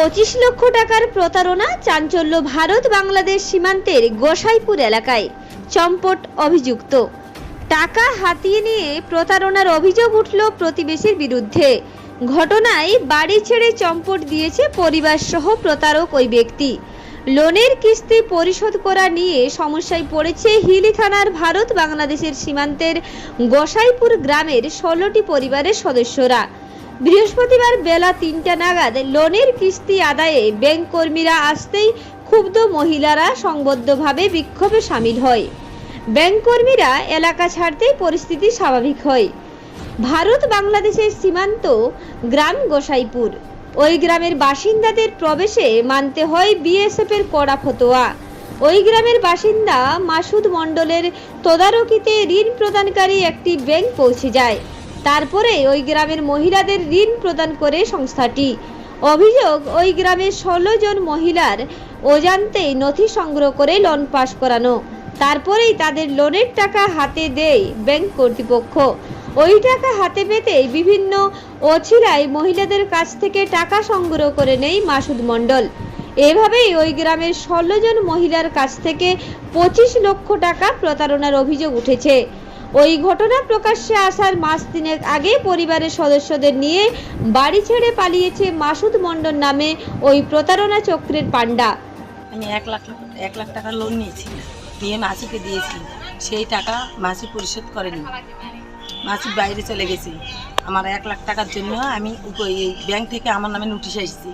পঁচিশ লক্ষ টাকার প্রতারণা চাঞ্চল্য ভারত বাংলাদেশ সীমান্তের গোসাইপুর এলাকায়। চম্পট অভিযুক্ত। টাকা হাতিয়ে নিয়ে প্রতারণার অভিযোগ উঠল প্রতিবেশীর বিরুদ্ধে। ঘটনায় বাড়ি ছেড়ে চম্পট দিয়েছে পরিবার সহ প্রতারক ওই ব্যক্তি। লোনের কিস্তি পরিশোধ করা নিয়ে সমস্যায় পড়েছে হিলি থানার ভারত বাংলাদেশের সীমান্তের গোসাইপুর গ্রামের ষোলোটি পরিবারের সদস্যরা। বৃহস্পতিবার বেলা তিনটা নাগাদ লোনের কিস্তি আদায়ে ব্যাংক কর্মীরা আসতেই ক্ষুব্ধ মহিলারা সংবদ্ধভাবে বিক্ষোভে সামিল হয়। ব্যাংক কর্মীরা এলাকা ছাড়তেই পরিস্থিতি স্বাভাবিক হয়। ভারত বাংলাদেশের সীমান্ত গ্রাম গোসাইপুর। ওই গ্রামের বাসিন্দাদের প্রবেশে মানতে হয় বিএসএফ এর কড়া ফতোয়া। ওই গ্রামের বাসিন্দা মাসুদ মণ্ডলের তদারকিতে ঋণ প্রদানকারী একটি ব্যাংক পৌঁছে যায়। তারপরে ওই গ্রামের মহিলাদের ঋণ প্রদান করে সংস্থাটি। অভিযোগ, ওই গ্রামের ষোলো জন মহিলার অজান্তে নথি সংগ্রহ করে লোন পাশ করানো। তারপরেই তাদের লোনের টাকা হাতে দেয় ব্যাংক কর্তৃপক্ষ। ওই টাকা হাতে পেতে বিভিন্ন অছিলায় মহিলাদের কাছ থেকে টাকা সংগ্রহ করে নেয় মাসুদ মণ্ডল। এভাবেই ওই গ্রামের ষোলো জন মহিলার কাছ থেকে পঁচিশ লক্ষ টাকা প্রতারণার অভিযোগ উঠেছে। ওই ঘটনা প্রকাশ্যে আসার মাস তিনেক আগে পরিবারের সদস্যদের নিয়ে বাড়ি ছেড়ে পালিয়েছে মাসুদ মণ্ডল নামে ওই প্রতারণা চক্রের পাণ্ডা। আমি এক লাখ এক লাখ টাকা লোন নিয়েছি। নিয়ে মাসিকে দিয়েছি। সেই টাকা মাসি পরিশোধ করেনি। মাসি বাইরে চলে গেছে। আমার এক লাখ টাকার জন্য আমি এই ব্যাংক থেকে আমার নামে নোটিশ এসেছি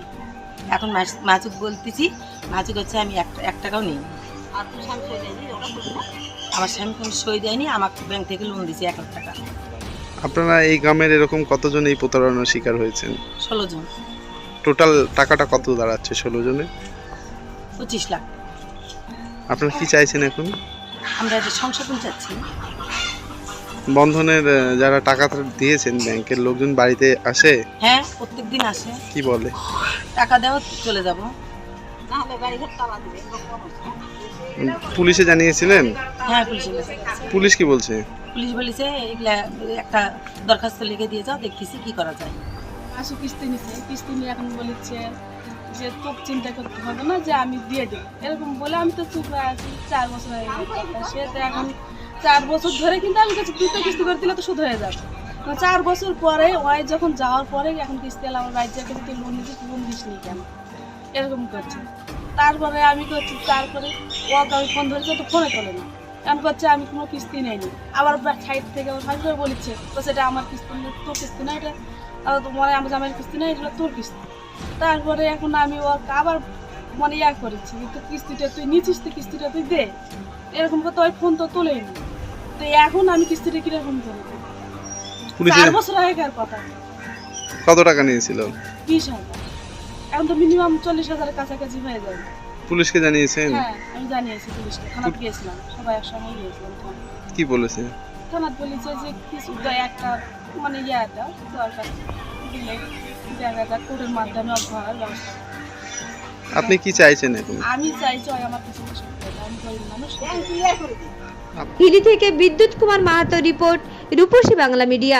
এখন মাস- মাসুক বলতেছি, মাসুক হচ্ছে আমি এক টাকাও নিই। আমার স্বামী কোনো সই দেয়নি আমাকে ব্যাংক থেকে লোন দিয়েছে এক লাখ টাকা। আপনারা এই গ্রামের এরকম কতজন এই প্রতারণার শিকার হয়েছেন? ষোলো জন। টোটাল টাকাটা কত দাঁড়াচ্ছে ষোলো জনে? পঁচিশ লাখ। আপনারা কি চাইছেন এখন? আমরা এটা সংশোধন চাচ্ছি। বন্ধনের আহ, যারা টাকা দিয়েছেন ব্যাংকের লোকজন বাড়িতে আসে? হ্যাঁ প্রত্যেক দিন আসে। কি বলে? টাকা দেওয়া চলে যাব। পুলিশে জানিয়েছিলেন? হ্যাঁ পুলিশের কাছে পুলিশ কি বলছে? পুলিশ বলেছে এগুলা একটা দরখাস্ত লিখে দিয়ে যাও দেখতেছি কি করা যায়। আসু কিস্তি নিছে কিস্তি নিয়ে এখন বলেছে যে তোকে চিন্তা করতে হবে না যে আমি দিয়ে দেবো। এরকম বলে আমি তো চুপ আছি চার বছর হয়ে গেছে। সে তো এখন চার বছর ধরে কিন্তু আমি কাছে দুটো কিস্তি করে দিলে তো শুধু হয়ে যাবে। তো চার বছর পরে ওয়াই যখন যাওয়ার পরে এখন কিস্তি এলাম আমার রাজ্যের কাছে তুই লোন দিচ্ছিস লোন দিস নি কেন? এরকম করছে। তারপরে আমি করছি তারপরে ওকে আমি ফোন ধরেছি তো ফোনে তোলে না। এমন করছে আমি কোনো কিস্তি নেইনি আবার সাইড থেকে আমার ভাই করে বলেছে তো সেটা আমার কিস্তি না তোর কিস্তি না এটা মনে আমার জামাইয়ের কিস্তি না এটা তোর কিস্তি। তারপরে এখন আমি ওকে আবার মানে ইয়া করেছি তো কিস্তিটা তুই নিচ্ছিস তো কিস্তিটা তুই দে। এরকম করতে ওই ফোন তো তোলেনি তো এখন আমি কিস্তিটা কীরকম পুলিশে চার বছর আগেকার কথা। কত টাকা নিয়েছিল? বিশ হাজার। এখন তো মিনিমাম চল্লিশ হাজারের কাছাকাছি হয়ে যাবে পুলিশকে জানিয়েছেন? হ্যাঁ আমি জানিয়েছি পুলিশকে। থানাত গিয়েছিলাম। সবাই একসঙ্গে গিয়েছিলাম কি বলেছে? থানাত বলেছে যে কিছু দয়া একটা মানে ইয়ে দাও দরকার। দিলে দেখা যাক কোর্টের মাধ্যমে ব্যবস্থা আপনি কি চাইছেন এখন? আমি চাইছি আমার কিছু কিছু করতে। আমি গরিব মানুষ। হিলি থেকে বিদ্যুৎ কুমার মাহাতো রিপোর্ট রূপসী বাংলা মিডিয়া।